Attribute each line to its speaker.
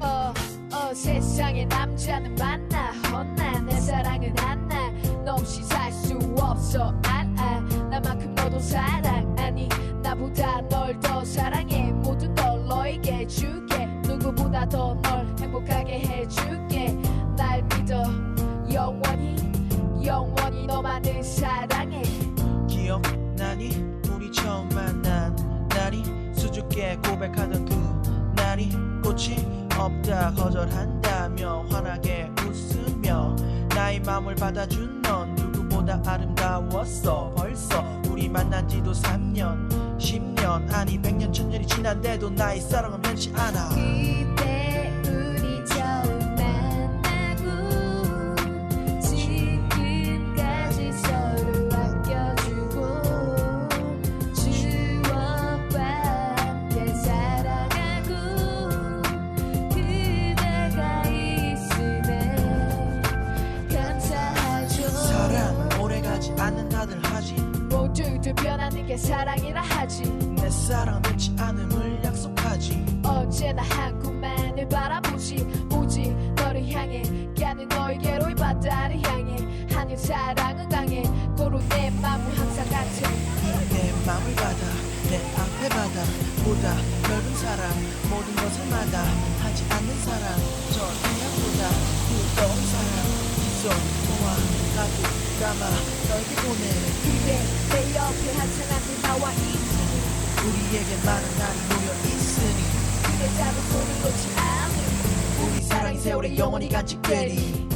Speaker 1: 어, 어, 세상에 남자는 많나 혼나 내 사랑은 안나. 너 없이 살 수 없어. 알아 나만큼 너도 사랑하니 널 더 사랑해. 모든 걸 너에게 줄게. 누구보다 더 널 행복하게 해줄게. 날 믿어. 영원히 영원히 너만을 사랑해.
Speaker 2: 기억나니? 우리 처음 만난 날이 수줍게 고백하던 그 날이 꽃이 없다 거절한다며 환하게 웃으며 나의 마음을 받아준 넌 누구보다 아름다웠어. 벌써 우리 만난 지도 3년 10년. 아니 100년 천년이 지난데도 나의 사랑은 변치 않아.
Speaker 1: 그때 우리 처음 만나고 지금까지 서로 아껴주고 추억과 함께 살아가고 그대가 있음에 감사하죠.
Speaker 2: 사랑은 오래가지 않는다들 하지.
Speaker 1: 모두들 변하는 게 사랑이라 하지
Speaker 2: 내 사랑은 변치 않음을 약속하지.
Speaker 1: 언제나 한 곳만을 바라보지. 오직 너를 향해 가는 너에게로 이 바다를 향해. 하늘 사랑은 강해. 고로 내 마음은 항상 같아.
Speaker 2: 내 맘을 받아 내 앞에 바다보다 넓은 사랑 모든 것을 마다 하지 않는 사랑 저 태양보다 뜨거운 사랑 기손 모아 가득 담아 너에게 보내.
Speaker 1: 그대
Speaker 2: 우리에게 많은 날이 모여 있으니.
Speaker 1: 잡은 손을 놓지 않으니
Speaker 2: 우리 사랑이 세월의 영원히 간직되리